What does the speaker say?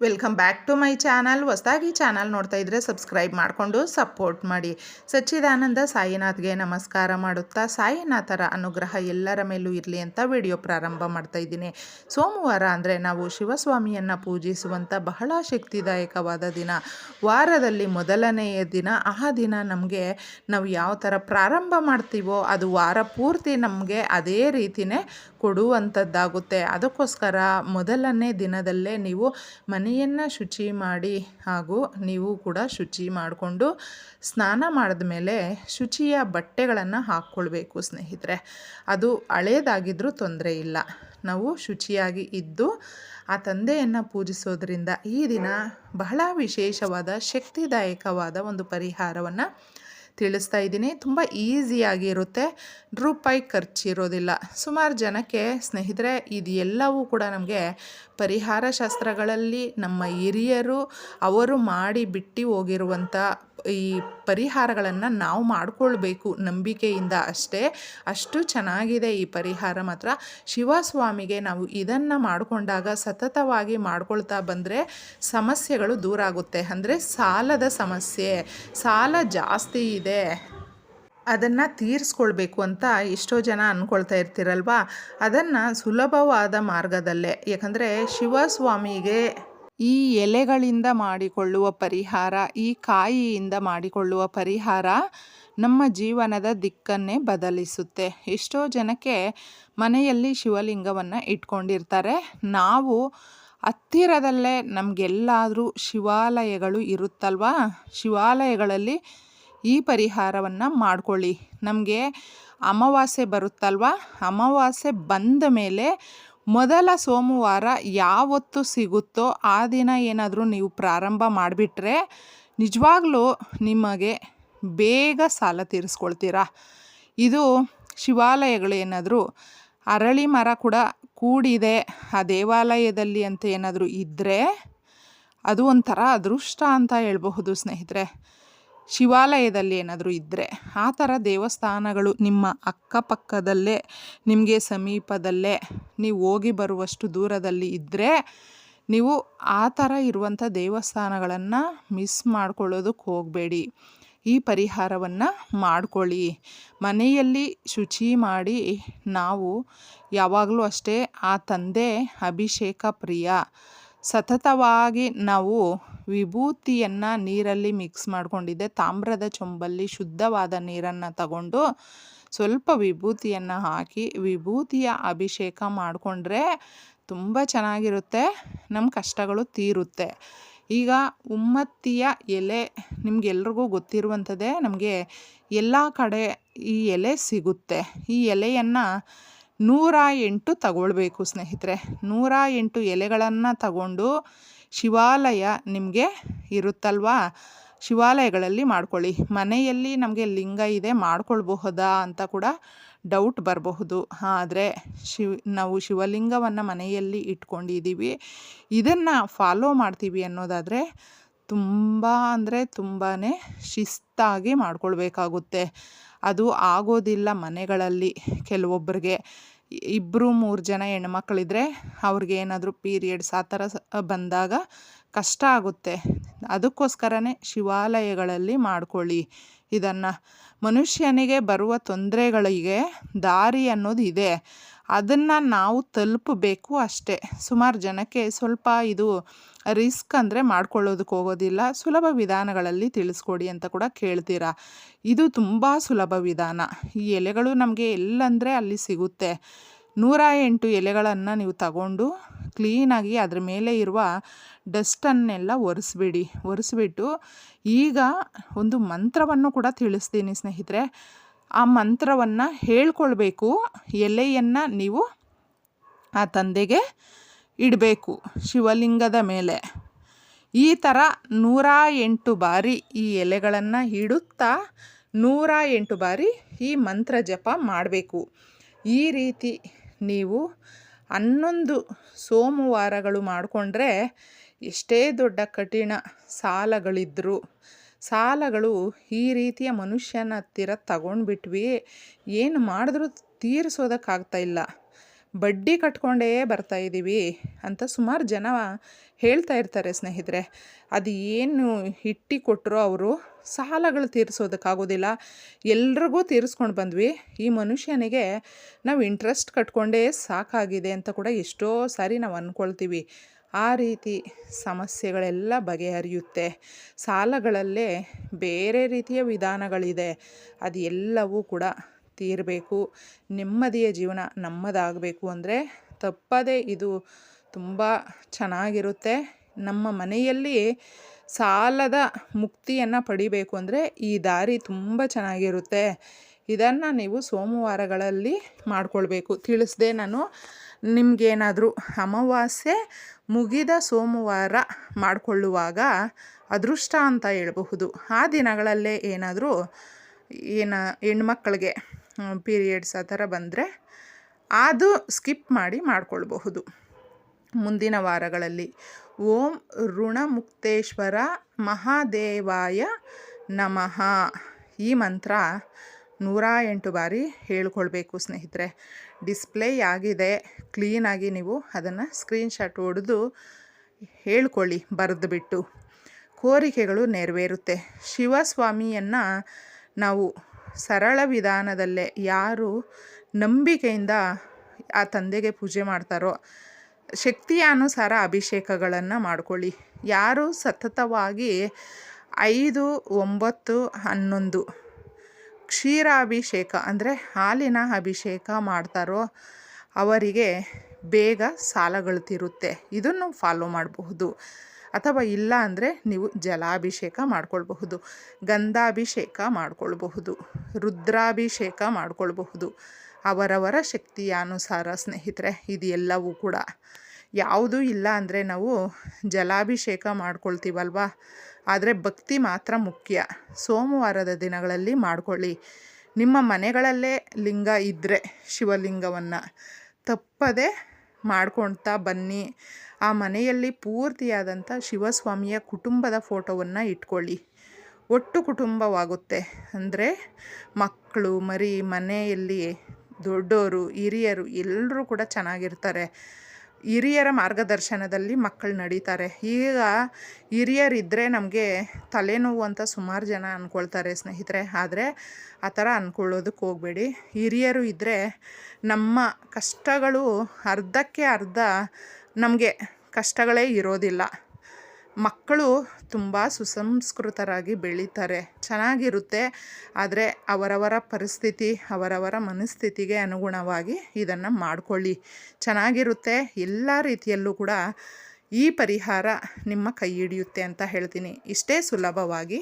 Welcome back to my channel ಹೊಸದಾಗಿ channel ನೋಡ್ತಾ ಇದ್ದರೆ ಸಬ್ಸ್ಕ್ರೈಬ್ ಮಾಡಿಕೊಂಡು ಸಪೋರ್ಟ್ ಮಾಡಿ. ಸಚ್ಚಿದಾನಂದ ಸಾಯಿನಾಥ್ಗೆ ನಮಸ್ಕಾರ ಮಾಡುತ್ತಾ, ಸಾಯಿನಾಥರ ಅನುಗ್ರಹ ಎಲ್ಲರ ಮೇಲೂ ಇರಲಿ ಅಂತ ವಿಡಿಯೋ ಪ್ರಾರಂಭ ಮಾಡ್ತಾ ಇದ್ದೀನಿ. ಸೋಮವಾರ ಅಂದರೆ ನಾವು ಶಿವಸ್ವಾಮಿಯನ್ನು ಪೂಜಿಸುವಂಥ ಬಹಳ ಶಕ್ತಿದಾಯಕವಾದ ದಿನ. ವಾರದಲ್ಲಿ ಮೊದಲನೆಯ ದಿನ. ಆ ದಿನ ನಮಗೆ ನಾವು ಯಾವ ಥರ ಪ್ರಾರಂಭ ಮಾಡ್ತೀವೋ ಅದು ವಾರ ಪೂರ್ತಿ ನಮಗೆ ಅದೇ ರೀತಿಯೇ ಕೊಡುವಂಥದ್ದಾಗುತ್ತೆ ಅದಕ್ಕೋಸ್ಕರ ಮೊದಲನೇ ದಿನದಲ್ಲೇ ನೀವು ಮನೆಯನ್ನು ಶುಚಿ ಮಾಡಿ ಹಾಗೂ ನೀವು ಕೂಡ ಶುಚಿ ಮಾಡಿಕೊಂಡು ಸ್ನಾನ ಮಾಡಿದ ಮೇಲೆ ಶುಚಿಯ ಬಟ್ಟೆಗಳನ್ನು ಹಾಕ್ಕೊಳ್ಬೇಕು ಸ್ನೇಹಿತರೆ. ಅದು ಹಳೇದಾಗಿದ್ದರೂ ತೊಂದರೆ ಇಲ್ಲ. ನಾವು ಶುಚಿಯಾಗಿ ಇದ್ದು ಆ ತಂದೆಯನ್ನು ಪೂಜಿಸೋದ್ರಿಂದ ಈ ದಿನ ಬಹಳ ವಿಶೇಷವಾದ ಶಕ್ತಿದಾಯಕವಾದ ಒಂದು ಪರಿಹಾರವನ್ನು ತಿಳಿಸ್ತಾ ಇದ್ದೀನಿ. ತುಂಬ ಇರುತ್ತೆ. ರೂಪಾಯಿ ಖರ್ಚಿರೋದಿಲ್ಲ. ಸುಮಾರು ಜನಕ್ಕೆ ಸ್ನೇಹಿತರೆ ಇದು ಎಲ್ಲವೂ ಕೂಡ ನಮಗೆ ಪರಿಹಾರ ಶಾಸ್ತ್ರಗಳಲ್ಲಿ ನಮ್ಮ ಹಿರಿಯರು ಅವರು ಮಾಡಿ ಬಿಟ್ಟು ಹೋಗಿರುವಂಥ ಈ ಪರಿಹಾರಗಳನ್ನು ನಾವು ಮಾಡಿಕೊಳ್ಬೇಕು ನಂಬಿಕೆಯಿಂದ ಅಷ್ಟೇ. ಅಷ್ಟು ಚೆನ್ನಾಗಿದೆ ಈ ಪರಿಹಾರ ಮಾತ್ರ. ಶಿವಸ್ವಾಮಿಗೆ ನಾವು ಇದನ್ನು ಮಾಡಿಕೊಂಡಾಗ ಸತತವಾಗಿ ಮಾಡ್ಕೊಳ್ತಾ ಬಂದರೆ ಸಮಸ್ಯೆಗಳು ದೂರ ಆಗುತ್ತೆ. ಅಂದರೆ ಸಾಲದ ಸಮಸ್ಯೆ, ಸಾಲ ಜಾಸ್ತಿ ಇದೆ, ಅದನ್ನು ತೀರಿಸ್ಕೊಳ್ಬೇಕು ಅಂತ ಎಷ್ಟೋ ಜನ ಅಂದ್ಕೊಳ್ತಾ ಇರ್ತೀರಲ್ವ? ಅದನ್ನು ಸುಲಭವಾದ ಮಾರ್ಗದಲ್ಲೇ. ಯಾಕಂದರೆ ಶಿವಸ್ವಾಮಿಗೆ ಈ ಎಲೆಗಳಿಂದ ಮಾಡಿಕೊಳ್ಳುವ ಪರಿಹಾರ, ಈ ಕಾಯಿಯಿಂದ ಮಾಡಿಕೊಳ್ಳುವ ಪರಿಹಾರ ನಮ್ಮ ಜೀವನದ ದಿಕ್ಕನ್ನೇ ಬದಲಿಸುತ್ತೆ. ಎಷ್ಟೋ ಜನಕ್ಕೆ ಮನೆಯಲ್ಲಿ ಶಿವಲಿಂಗವನ್ನು ಇಟ್ಕೊಂಡಿರ್ತಾರೆ. ನಾವು ಹತ್ತಿರದಲ್ಲೇ ನಮಗೆಲ್ಲಾದರೂ ಶಿವಾಲಯಗಳು ಇರುತ್ತಲ್ವಾ? ಶಿವಾಲಯಗಳಲ್ಲಿ ಈ ಪರಿಹಾರವನ್ನು ಮಾಡಿಕೊಳ್ಳಿ. ನಮಗೆ ಅಮಾವಾಸ್ಯೆ ಬರುತ್ತಲ್ವಾ? ಅಮಾವಾಸ್ಯೆ ಬಂದ ಮೇಲೆ ಮೊದಲ ಸೋಮವಾರ ಯಾವತ್ತು ಸಿಗುತ್ತೋ ಆ ದಿನ ಏನಾದರೂ ನೀವು ಪ್ರಾರಂಭ ಮಾಡಿಬಿಟ್ರೆ ನಿಜವಾಗ್ಲೂ ನಿಮಗೆ ಬೇಗ ಸಾಲ ತೀರಿಸ್ಕೊಳ್ತೀರಾ? ಇದು ಶಿವಾಲಯಗಳು ಏನಾದರೂ ಅರಳಿ ಮರ ಕೂಡ ಕೂಡಿದೆ ಆ ದೇವಾಲಯದಲ್ಲಿ ಅಂತ ಏನಾದರೂ ಇದ್ದರೆ ಅದು ಒಂಥರ ಅದೃಷ್ಟ ಅಂತ ಹೇಳಬಹುದು ಸ್ನೇಹಿತರೆ. ಶಿವಾಲಯದಲ್ಲಿ ಏನಾದರೂ ಇದ್ದರೆ ಆ ಥರ ದೇವಸ್ಥಾನಗಳು ನಿಮ್ಮ ಅಕ್ಕಪಕ್ಕದಲ್ಲೇ, ನಿಮಗೆ ಸಮೀಪದಲ್ಲೇ, ನೀವು ಹೋಗಿ ಬರುವಷ್ಟು ದೂರದಲ್ಲಿ ಇದ್ದರೆ ನೀವು ಆ ಥರ ಇರುವಂಥ ದೇವಸ್ಥಾನಗಳನ್ನು ಮಿಸ್ ಮಾಡ್ಕೊಳ್ಳೋದಕ್ಕೆ ಹೋಗಬೇಡಿ. ಈ ಪರಿಹಾರವನ್ನು ಮಾಡ್ಕೊಳ್ಳಿ. ಮನೆಯಲ್ಲಿ ಶುಚಿ ಮಾಡಿ ನಾವು ಯಾವಾಗಲೂ ಅಷ್ಟೇ ಆ ತಂದೆ ಅಭಿಷೇಕ ಪ್ರಿಯ. ಸತತವಾಗಿ ನಾವು ವಿಭೂತಿಯನ್ನು ನೀರಲ್ಲಿ ಮಿಕ್ಸ್ ಮಾಡಿಕೊಂಡಿದ್ದೆ. ತಾಮ್ರದ ಚೊಂಬಲ್ಲಿ ಶುದ್ಧವಾದ ನೀರನ್ನು ತಗೊಂಡು ಸ್ವಲ್ಪ ವಿಭೂತಿಯನ್ನು ಹಾಕಿ ವಿಭೂತಿಯ ಅಭಿಷೇಕ ಮಾಡಿಕೊಂಡ್ರೆ ತುಂಬ ಚೆನ್ನಾಗಿರುತ್ತೆ. ನಮ್ಮ ಕಷ್ಟಗಳು ತೀರುತ್ತೆ. ಈಗ ಉಮ್ಮತ್ತಿಯ ಎಲೆ ನಿಮಗೆಲ್ರಿಗೂ ಗೊತ್ತಿರುವಂಥದ್ದೇ ನಮಗೆ ಎಲ್ಲ ಕಡೆ ಈ ಎಲೆ ಸಿಗುತ್ತೆ. ಈ ಎಲೆಯನ್ನು ನೂರ ಎಂಟು ತಗೊಳ್ಬೇಕು ಸ್ನೇಹಿತರೆ. ನೂರ ಎಂಟು ಎಲೆಗಳನ್ನು ತಗೊಂಡು ಶಿವಾಲಯ ನಿಮಗೆ ಇರುತ್ತಲ್ವಾ? ಶಿವಾಲಯಗಳಲ್ಲಿ ಮಾಡ್ಕೊಳ್ಳಿ. ಮನೆಯಲ್ಲಿ ನಮಗೆ ಲಿಂಗ ಇದೆ, ಮಾಡ್ಕೊಳ್ಬಹುದಾ ಅಂತ ಕೂಡ ಡೌಟ್ ಬರಬಹುದು. ಆದರೆ ಶಿವ ನಾವು ಶಿವಲಿಂಗವನ್ನು ಮನೆಯಲ್ಲಿ ಇಟ್ಕೊಂಡಿದ್ದೀವಿ ಇದನ್ನು ಫಾಲೋ ಮಾಡ್ತೀವಿ ಅನ್ನೋದಾದರೆ ತುಂಬ ಅಂದರೆ ತುಂಬಾ ಶಿಸ್ತಾಗಿ ಮಾಡ್ಕೊಳ್ಬೇಕಾಗುತ್ತೆ. ಅದು ಆಗೋದಿಲ್ಲ ಮನೆಗಳಲ್ಲಿ ಕೆಲವೊಬ್ಬರಿಗೆ ಇಬ್ಬರು ಮೂರು ಜನ ಹೆಣ್ಮಕ್ಳಿದ್ರೆ ಅವ್ರಿಗೆ ಏನಾದರೂ ಪೀರಿಯಡ್ಸ್ ಆ ಥರ ಬಂದಾಗ ಕಷ್ಟ ಆಗುತ್ತೆ. ಅದಕ್ಕೋಸ್ಕರನೇ ಶಿವಾಲಯಗಳಲ್ಲಿ ಮಾಡ್ಕೊಳ್ಳಿ. ಇದನ್ನು ಮನುಷ್ಯನಿಗೆ ಬರುವ ತೊಂದರೆಗಳಿಗೆ ದಾರಿ ಅನ್ನೋದು ಇದೆ. ಅದನ್ನು ನಾವು ತಲುಪಬೇಕು ಅಷ್ಟೇ. ಸುಮಾರು ಜನಕ್ಕೆ ಸ್ವಲ್ಪ ಇದು ರಿಸ್ಕ್ ಅಂದರೆ ಮಾಡ್ಕೊಳ್ಳೋದಕ್ಕೆ ಹೋಗೋದಿಲ್ಲ. ಸುಲಭ ವಿಧಾನಗಳಲ್ಲಿ ತಿಳಿಸ್ಕೊಡಿ ಅಂತ ಕೂಡ ಕೇಳ್ತೀರಾ? ಇದು ತುಂಬ ಸುಲಭ ವಿಧಾನ. ಈ ಎಲೆಗಳು ನಮಗೆ ಎಲ್ಲಂದರೆ ಅಲ್ಲಿ ಸಿಗುತ್ತೆ. ನೂರ ಎಂಟು ಎಲೆಗಳನ್ನು ನೀವು ತಗೊಂಡು ಕ್ಲೀನಾಗಿ ಅದ್ರ ಮೇಲೆ ಇರುವ ಡಸ್ಟನ್ನೆಲ್ಲ ಒರೆಸ್ಬಿಡಿ. ಒರೆಸ್ಬಿಟ್ಟು ಈಗ ಒಂದು ಮಂತ್ರವನ್ನು ಕೂಡ ತಿಳಿಸ್ತೀನಿ ಸ್ನೇಹಿತರೆ. ಆ ಮಂತ್ರವನ್ನು ಹೇಳ್ಕೊಳ್ಬೇಕು. ಎಲೆಯನ್ನು ನೀವು ಆ ತಂದೆಗೆ ಇಡಬೇಕು ಶಿವಲಿಂಗದ ಮೇಲೆ. ಈ ಥರ ನೂರ ಎಂಟು ಬಾರಿ ಈ ಎಲೆಗಳನ್ನು ಇಡುತ್ತಾ ನೂರ ಎಂಟು ಬಾರಿ ಈ ಮಂತ್ರ ಜಪ ಮಾಡಬೇಕು. ಈ ರೀತಿ ನೀವು ಹನ್ನೊಂದು ಸೋಮವಾರಗಳು ಮಾಡಿಕೊಂಡ್ರೆ ಎಷ್ಟೇ ದೊಡ್ಡ ಕಠಿಣ ಸಾಲಗಳಿದ್ದರೂ ಸಾಲಗಳು ಈ ರೀತಿಯ ಮನುಷ್ಯನ ಹತ್ತಿರ ತಗೊಂಡ್ಬಿಟ್ವಿ. ಏನು ಮಾಡಿದ್ರೂ ತೀರಿಸೋದಕ್ಕಾಗ್ತಾ ಇಲ್ಲ. ಬಡ್ಡಿ ಕಟ್ಕೊಂಡೇ ಬರ್ತಾ ಇದ್ದೀವಿ ಅಂತ ಸುಮಾರು ಜನ ಹೇಳ್ತಾ ಇರ್ತಾರೆ ಸ್ನೇಹಿತರೆ. ಅದು ಏನು ಇಟ್ಟು ಕೊಟ್ಟರು ಅವರು ಸಾಲಗಳು ತೀರಿಸೋದಕ್ಕಾಗೋದಿಲ್ಲ. ಎಲ್ರಿಗೂ ತೀರಿಸ್ಕೊಂಡು ಬಂದ್ವಿ. ಈ ಮನುಷ್ಯನಿಗೆ ನಾವು ಇಂಟ್ರೆಸ್ಟ್ ಕಟ್ಕೊಂಡೇ ಸಾಕಾಗಿದೆ ಅಂತ ಕೂಡ ಎಷ್ಟೋ ಸಾರಿ ನಾವು ಅಂದ್ಕೊಳ್ತೀವಿ ಆ ರೀತಿ ಸಮಸ್ಯೆಗಳೆಲ್ಲ ಬಗೆಹರಿಯುತ್ತೆ. ಸಾಲಗಳಲ್ಲೇ ಬೇರೆ ರೀತಿಯ ವಿಧಾನಗಳಿದೆ. ಅದು ಎಲ್ಲವೂ ಕೂಡ ತೀರಬೇಕು. ನೆಮ್ಮದಿಯ ಜೀವನ ನಮ್ಮದಾಗಬೇಕು ಅಂದರೆ ತಪ್ಪದೇ ಇದು ತುಂಬ ಚೆನ್ನಾಗಿರುತ್ತೆ. ನಮ್ಮ ಮನೆಯಲ್ಲಿ ಸಾಲದ ಮುಕ್ತಿಯನ್ನು ಪಡಿಬೇಕು ಅಂದರೆ ಈ ದಾರಿ ತುಂಬ ಚೆನ್ನಾಗಿರುತ್ತೆ. ಇದನ್ನು ನೀವು ಸೋಮವಾರಗಳಲ್ಲಿ ಮಾಡಿಕೊಳ್ಬೇಕು. ತಿಳಿಸ್ದೆ ನಾನು. ನಿಮಗೇನಾದರೂ ಅಮಾವಾಸ್ಯೆ ಮುಗಿದ ಸೋಮವಾರ ಮಾಡಿಕೊಳ್ಳುವಾಗ ಅದೃಷ್ಟ ಅಂತ ಹೇಳಬಹುದು. ಆ ದಿನಗಳಲ್ಲೇ ಏನಾದರೂ ಏನ ಹೆಣ್ಮಕ್ಳಿಗೆ ಪೀರಿಯಡ್ಸ್ ಆ ಥರ ಬಂದರೆ ಅದು ಸ್ಕಿಪ್ ಮಾಡಿ ಮಾಡಿಕೊಳ್ಬಹುದು. ಮುಂದಿನ ವಾರಗಳಲ್ಲಿ ಓಂ ಋಣಮುಕ್ತೇಶ್ವರ ಮಹಾದೇವಾಯ ನಮಃ. ಈ ಮಂತ್ರ ನೂರ ಎಂಟು ಬಾರಿ ಹೇಳ್ಕೊಳ್ಬೇಕು ಸ್ನೇಹಿತರೆ. ಡಿಸ್ಪ್ಲೇ ಆಗಿದೆ ಕ್ಲೀನಾಗಿ ನೀವು ಅದನ್ನು ಸ್ಕ್ರೀನ್ಶಾಟ್ ಹೊಡೆದು ಹೇಳ್ಕೊಳ್ಳಿ ಬರೆದುಬಿಟ್ಟು ಕೋರಿಕೆಗಳು ನೆರವೇರುತ್ತೆ. ಶಿವಸ್ವಾಮಿಯನ್ನು ನಾವು ಸರಳ ವಿಧಾನದಲ್ಲೇ ಯಾರು ನಂಬಿಕೆಯಿಂದ ಆ ತಂದೆಗೆ ಪೂಜೆ ಮಾಡ್ತಾರೋ ಶಕ್ತಿಯಾನುಸಾರ ಅಭಿಷೇಕಗಳನ್ನು ಮಾಡ್ಕೊಳ್ಳಿ. ಯಾರು ಸತತವಾಗಿ ಐದು, ಒಂಬತ್ತು, ಹನ್ನೊಂದು ಕ್ಷೀರಾಭಿಷೇಕ ಅಂದರೆ ಹಾಲಿನ ಅಭಿಷೇಕ ಮಾಡ್ತಾರೋ ಅವರಿಗೆ ಬೇಗ ಸಾಲಗಳು ತಿರುತ್ತೆ. ಇದನ್ನು ಫಾಲೋ ಮಾಡಬಹುದು. ಅಥವಾ ಇಲ್ಲ ಅಂದರೆ ನೀವು ಜಲಾಭಿಷೇಕ ಮಾಡ್ಕೊಳ್ಬಹುದು. ಗಂಧಾಭಿಷೇಕ ಮಾಡ್ಕೊಳ್ಬಹುದು. ರುದ್ರಾಭಿಷೇಕ ಮಾಡ್ಕೊಳ್ಬಹುದು. ಅವರವರ ಶಕ್ತಿಯ ಅನುಸಾರ ಸ್ನೇಹಿತರೆ ಇದು ಎಲ್ಲವೂ ಕೂಡ. ಯಾವುದೂ ಇಲ್ಲ ಅಂದರೆ ನಾವು ಜಲಾಭಿಷೇಕ ಮಾಡ್ಕೊಳ್ತೀವಲ್ವ? ಆದರೆ ಭಕ್ತಿ ಮಾತ್ರ ಮುಖ್ಯ. ಸೋಮವಾರದ ದಿನಗಳಲ್ಲಿ ಮಾಡ್ಕೊಳ್ಳಿ. ನಿಮ್ಮ ಮನೆಗಳಲ್ಲೇ ಲಿಂಗ ಇದ್ದರೆ ಶಿವಲಿಂಗವನ್ನು. ತಪ್ಪದೆ ಮಾಡ್ಕೊಳ್ತಾ ಬನ್ನಿ. ಆ ಮನೆಯಲ್ಲಿ ಪೂರ್ತಿಯಾದಂಥ ಶಿವಸ್ವಾಮಿಯ ಕುಟುಂಬದ ಫೋಟೋವನ್ನು ಇಟ್ಕೊಳ್ಳಿ. ಒಟ್ಟು ಕುಟುಂಬವಾಗುತ್ತೆ. ಅಂದರೆ ಮಕ್ಕಳು, ಮರಿ, ಮನೆಯಲ್ಲಿ ದೊಡ್ಡವರು ಹಿರಿಯರು ಎಲ್ಲರೂ ಕೂಡ ಚೆನ್ನಾಗಿರ್ತಾರೆ. ಹಿರಿಯರ ಮಾರ್ಗದರ್ಶನದಲ್ಲಿ ಮಕ್ಕಳು ನಡೀತಾರೆ. ಈಗ ಹಿರಿಯರಿದ್ದರೆ ನಮಗೆ ತಲೆನೋವು ಅಂತ ಸುಮಾರು ಜನ ಅಂದ್ಕೊಳ್ತಾರೆ ಸ್ನೇಹಿತರೆ. ಆದರೆ ಆ ಥರ ಅಂದ್ಕೊಳ್ಳೋದಕ್ಕೆ ಹೋಗಬೇಡಿ. ಹಿರಿಯರು ಇದ್ದರೆ ನಮ್ಮ ಕಷ್ಟಗಳು ಅರ್ಧಕ್ಕೆ ಅರ್ಧ ನಮಗೆ ಕಷ್ಟಗಳೇ ಇರೋದಿಲ್ಲ. ಮಕ್ಕಳು ತುಂಬ ಸುಸಂಸ್ಕೃತರಾಗಿ ಬೆಳೀತಾರೆ. ಚೆನ್ನಾಗಿರುತ್ತೆ. ಆದರೆ ಅವರವರ ಪರಿಸ್ಥಿತಿ, ಅವರವರ ಮನಸ್ಥಿತಿಗೆ ಅನುಗುಣವಾಗಿ ಇದನ್ನು ಮಾಡಿಕೊಳ್ಳಿ. ಚೆನ್ನಾಗಿರುತ್ತೆ. ಎಲ್ಲ ರೀತಿಯಲ್ಲೂ ಕೂಡ ಈ ಪರಿಹಾರ ನಿಮ್ಮ ಕೈ ಹಿಡಿಯುತ್ತೆ ಅಂತ ಹೇಳ್ತೀನಿ. ಇಷ್ಟೇ ಸುಲಭವಾಗಿ